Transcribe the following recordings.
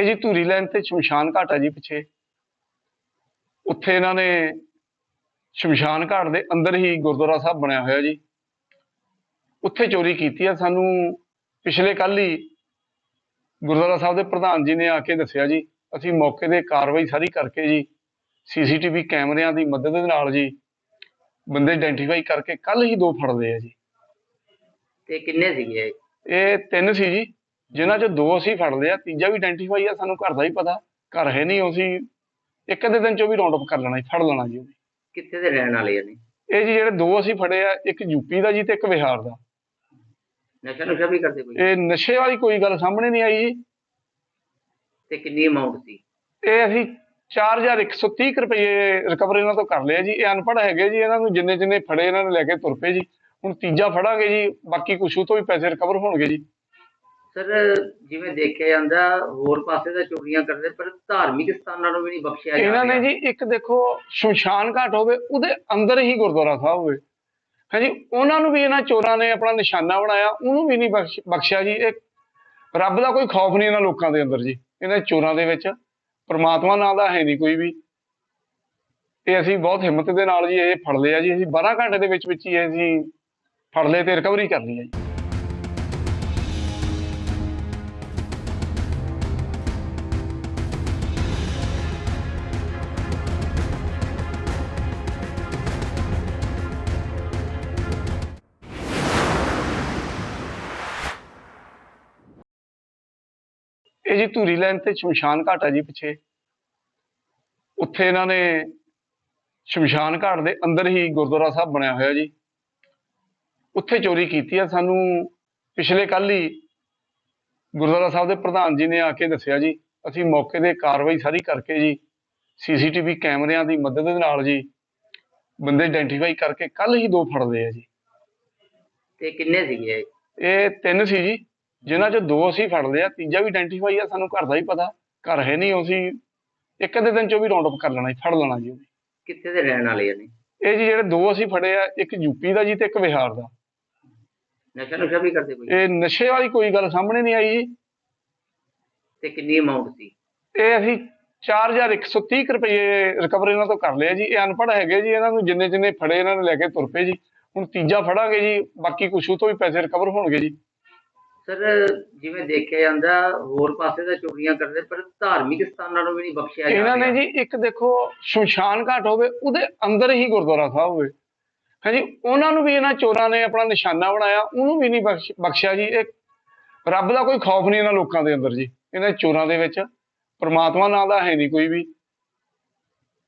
ਇਹ ਜੀ ਧੂਰੀ ਲਾਈਨ ਤੇ ਸ਼ਮਸ਼ਾਨ ਘਾਟ ਹੈ ਜੀ ਪਿੱਛੇ। ਉੱਥੇ ਇਹਨਾਂ ਨੇ ਸ਼ਮਸ਼ਾਨ ਘਾਟ ਦੇ ਅੰਦਰ ਹੀ ਗੁਰਦੁਆਰਾ ਸਾਹਿਬ ਬਣਿਆ ਹੋਇਆ ਜੀ। ਉੱਥੇ ਚੋਰੀ ਕੀਤੀ ਆ। ਸਾਨੂੰ ਪਿਛਲੇ ਕੱਲ ਹੀ ਗੁਰਦੁਆਰਾ ਸਾਹਿਬ ਦੇ ਪ੍ਰਧਾਨ ਜੀ ਨੇ ਆ ਕੇ ਦੱਸਿਆ ਜੀ। ਅਸੀਂ ਮੌਕੇ ਤੇ ਕਾਰਵਾਈ ਸਾਰੀ ਕਰਕੇ ਜੀ ਸੀਸੀਟੀਵੀ ਕੈਮਰਿਆਂ ਦੀ ਮਦਦ ਦੇ ਨਾਲ ਜੀ ਬੰਦੇ ਆਇਡੈਂਟੀਫਾਈ ਕਰਕੇ ਕੱਲ ਹੀ ਦੋ ਫੜ ਲਏ ਆ ਜੀ। ਤੇ ਕਿੰਨੇ ਸੀਗੇ? ਇਹ ਤਿੰਨ ਸੀ ਜੀ। ਜਿਨ੍ਹਾਂ ਚੋਂ ਦੋ ਅਸੀਂ ਫੜ ਲਿਆ ਤੀਜਾ ਵੀ ਆਇਡੈਂਟੀਫਾਈ ਆ ਸਾਨੂੰ ਘਰ ਦਾ ਹੀ ਪਤਾ। ਘਰ ਹੈ ਨਹੀਂ ਅਸੀਂ ਇੱਕ ਅੱਧੇ ਦਿਨ ਚੋਂ ਵੀ ਰਾਉਂਡ ਅਪ ਕਰ ਲੈਣਾ ਜੀ ਫੜ ਲੈਣਾ ਜੀ ਉਹਨੇ। ਕਿੱਥੇ ਦੇ ਰਹਿਣ ਵਾਲੇ ਨੇ ਇਹ ਜੀ ਜਿਹੜੇ ਦੋ ਅਸੀਂ ਫੜੇ ਆ ਇੱਕ ਯੂਪੀ ਦਾ ਜੀ ਤੇ ਇੱਕ ਬਿਹਾਰ ਦਾ। ਨਸ਼ਾ ਨੁਸ਼ਾ ਵੀ ਕਰਦੇ ਕੋਈ? ਇਹ ਨਸ਼ੇ ਵਾਲੀ ਕੋਈ ਗੱਲ ਸਾਹਮਣੇ ਨਹੀਂ ਆਈ ਜੀ। ਤੇ ਕਿੰਨੀ ਅਮਾਉਂਟ ਸੀ? ਇਹ ਅਸੀਂ 4130 ਕੁ ਰੁਪਏ ਰਿਕਵਰ ਇਹਨਾਂ ਤੋਂ ਕਰ ਲਿਆ ਜੀ। ਇਹ ਅਨਪੜ੍ਹ ਹੈਗੇ ਜੀ ਇਹਨਾਂ ਨੂੰ ਜਿੰਨੇ ਜਿੰਨੇ ਫੜੇ ਇਹਨਾਂ ਨੇ ਲੈ ਕੇ ਤੁਰ ਪਏ ਜੀ। ਹੁਣ ਤੀਜਾ ਫੜਾਂਗੇ ਜੀ ਬਾਕੀ ਕੁਛ ਉਹ ਤੋਂ ਵੀ ਪੈਸੇ ਰਿਕਵਰ ਹੋਣਗੇ ਜੀ। ਸਰ ਜਿਵੇਂ ਦੇਖਿਆ ਜਾਂਦਾ ਹੋਰ ਪਾਸੇ ਤਾਂ ਚੋਰੀਆਂ ਕਰਦੇ ਪਰ ਧਾਰਮਿਕ ਸਥਾਨਾਂ ਨੂੰ ਵੀ ਨਹੀਂ ਬਖਸ਼ਿਆ ਜਾ ਇਹਨਾਂ ਨੇ। ਜੀ ਇੱਕ ਦੇਖੋ ਸ਼ਮਸ਼ਾਨ ਘਾਟ ਹੋਵੇ ਉਹਦੇ ਅੰਦਰ ਹੀ ਗੁਰਦੁਆਰਾ ਸਾਹਿਬ ਹੋਵੇ। ਹਾਂਜੀ ਉਹਨਾਂ ਨੂੰ ਵੀ ਇਹਨਾਂ ਚੋਰਾਂ ਨੇ ਆਪਣਾ ਨਿਸ਼ਾਨਾ ਬਣਾਇਆ ਉਹਨੂੰ ਵੀ ਨਹੀਂ ਬਖਸ਼- ਬਖਸ਼ਿਆ ਜੀ। ਇਹ ਰੱਬ ਦਾ ਕੋਈ ਖੌਫ ਨਹੀਂ ਇਹਨਾਂ ਲੋਕਾਂ ਦੇ ਅੰਦਰ ਜੀ ਇਹਨਾਂ ਚੋਰਾਂ ਦੇ ਵਿੱਚ। ਪ੍ਰਮਾਤਮਾ ਨਾਂ ਦਾ ਹੈ ਨਹੀਂ ਕੋਈ ਵੀ। ਤੇ ਅਸੀਂ ਬਹੁਤ ਹਿੰਮਤ ਦੇ ਨਾਲ ਜੀ ਇਹ ਫੜ ਲਿਆ ਜੀ ਅਸੀਂ 12 ਘੰਟੇ ਦੇ ਵਿੱਚ ਵਿੱਚ ਹੀ ਅਸੀਂ ਫੜ ਲਏ ਤੇ ਰਿਕਵਰੀ ਕਰ ਲਈ ਜੀ। ਇਹ ਜੀ ਧੂਰੀ ਲਾਈਨ ਤੇ ਸ਼ਮਸ਼ਾਨ ਘਾਟ ਹੈ ਜੀ ਪਿੱਛੇ। ਉੱਥੇ ਇਹਨਾਂ ਨੇ ਸ਼ਮਸ਼ਾਨ ਘਾਟ ਦੇ ਅੰਦਰ ਹੀ ਗੁਰਦੁਆਰਾ ਸਾਹਿਬ ਬਣਿਆ ਹੋਇਆ ਜੀ। ਉੱਥੇ ਚੋਰੀ ਕੀਤੀ ਆ। ਸਾਨੂੰ ਪਿਛਲੇ ਕੱਲ ਹੀ ਗੁਰਦੁਆਰਾ ਸਾਹਿਬ ਦੇ ਪ੍ਰਧਾਨ ਜੀ ਨੇ ਆ ਕੇ ਦੱਸਿਆ ਜੀ। ਅਸੀਂ ਮੌਕੇ ਤੇ ਕਾਰਵਾਈ ਸਾਰੀ ਕਰਕੇ ਜੀ ਸੀਸੀਟੀਵੀ ਕੈਮਰਿਆਂ ਦੀ ਮਦਦ ਦੇ ਨਾਲ ਜੀ ਬੰਦੇ ਆਇਡੈਂਟੀਫਾਈ ਕਰਕੇ ਕੱਲ ਹੀ ਦੋ ਫੜ ਲਏ ਆ ਜੀ। ਤੇ ਕਿੰਨੇ ਸੀਗੇ? ਇਹ ਤਿੰਨ ਸੀ ਜੀ। ਜਿਨ੍ਹਾਂ ਚੋਂ ਦੋ ਅਸੀਂ ਫੜ ਲਿਆ ਤੀਜਾ ਵੀ ਆਇਡੈਂਟੀਫਾਈ ਆ ਸਾਨੂੰ ਘਰ ਦਾ ਹੀ ਪਤਾ। ਘਰ ਹੈ ਨਹੀਂ ਅਸੀਂ ਇੱਕ ਅੱਧੇ ਦਿਨ ਚੋਂ ਵੀ ਰਾਉਂਡ ਅਪ ਕਰ ਲੈਣਾ ਜੀ ਫੜ ਲੈਣਾ ਜੀ ਕਿੱਥੇ ਦੇ ਰਹਿਣ ਵਾਲੇ ਨੇ ਇਹ ਜੀ ਜਿਹੜੇ ਦੋ ਅਸੀਂ ਫੜੇ ਆ ਇੱਕ ਯੂਪੀ ਦਾ ਜੀ ਤੇ ਇੱਕ ਬਿਹਾਰ ਦਾ। ਨਸ਼ਾ ਨੁਸ਼ਾ ਵੀ ਕਰਦੇ ਕੋਈ? ਇਹ ਨਸ਼ੇ ਵਾਲੀ ਕੋਈ ਗੱਲ ਸਾਹਮਣੇ ਨਹੀਂ ਆਈ ਜੀ। ਤੇ ਕਿੰਨੀ ਅਮਾਉਂਟ ਸੀ? ਇਹ ਅਸੀਂ 4130 ਕੁ ਰੁਪਏ ਰਿਕਵਰ ਇਹਨਾਂ ਤੋਂ ਕਰ ਲਿਆ ਜੀ। ਇਹ ਅਨਪੜ੍ਹ ਹੈਗੇ ਜੀ ਇਹਨਾਂ ਨੂੰ ਜਿੰਨੇ ਜਿੰਨੇ ਫੜੇ ਇਹਨਾਂ ਨੇ ਲੈ ਕੇ ਤੁਰ ਪਏ ਜੀ। ਹੁਣ ਤੀਜਾ ਫੜਾਂਗੇ ਜੀ ਬਾਕੀ ਕੁਛ ਉਹ ਤੋਂ ਵੀ ਪੈਸੇ ਰਿਕਵਰ ਹੋਣਗੇ ਜੀ। ਸਰ, ਜਿਵੇਂ ਦੇਖਿਆ ਜਾਂਦਾ, ਹੋਰ ਪਾਸੇ ਤਾਂ ਚੋਰੀਆਂ ਕਰਦੇ, ਪਰ ਧਾਰਮਿਕ ਸਥਾਨਾਂ ਨੂੰ ਵੀ ਨਹੀਂ ਬਖਸ਼ਿਆ ਜਾ ਇਹਨਾਂ ਨੇ ਜੀ, ਇੱਕ ਦੇਖੋ, ਸ਼ਮਸ਼ਾਨ ਘਾਟ ਹੋਵੇ, ਉਹਦੇ ਅੰਦਰ ਹੀ ਗੁਰਦੁਆਰਾ ਸਾਹਿਬ ਹੋਵੇ। ਹਾਂਜੀ ਉਹਨਾਂ ਨੂੰ ਵੀ ਇਹਨਾਂ ਚੋਰਾਂ ਨੇ ਆਪਣਾ ਨਿਸ਼ਾਨਾ ਬਣਾਇਆ, ਉਹਨੂੰ ਵੀ ਨਹੀਂ ਬਖਸ਼- ਬਖਸ਼ਿਆ ਜੀ। ਇਹ ਰੱਬ ਦਾ ਕੋਈ ਖੌਫ ਨਹੀਂ ਇਹਨਾਂ ਲੋਕਾਂ ਦੇ ਅੰਦਰ ਜੀ, ਇਹਨਾਂ ਚੋਰਾਂ ਦੇ ਵਿੱਚ। ਪਰਮਾਤਮਾ ਨਾਂ ਦਾ ਹੈ ਨਹੀਂ ਕੋਈ ਵੀ।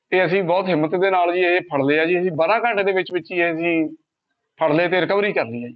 ਤੇ ਅਸੀਂ ਬਹੁਤ ਹਿੰਮਤ ਦੇ ਨਾਲ ਜੀ ਇਹ ਫੜ ਲਿਆ ਜੀ। ਅਸੀਂ 12 ਘੰਟੇ ਦੇ ਵਿੱਚ ਵਿੱਚ ਹੀ ਇਹ ਅਸੀਂ ਫੜ ਲਏ ਤੇ ਰਿਕਵਰੀ ਕਰ ਲਈ ਹੈ ਜੀ।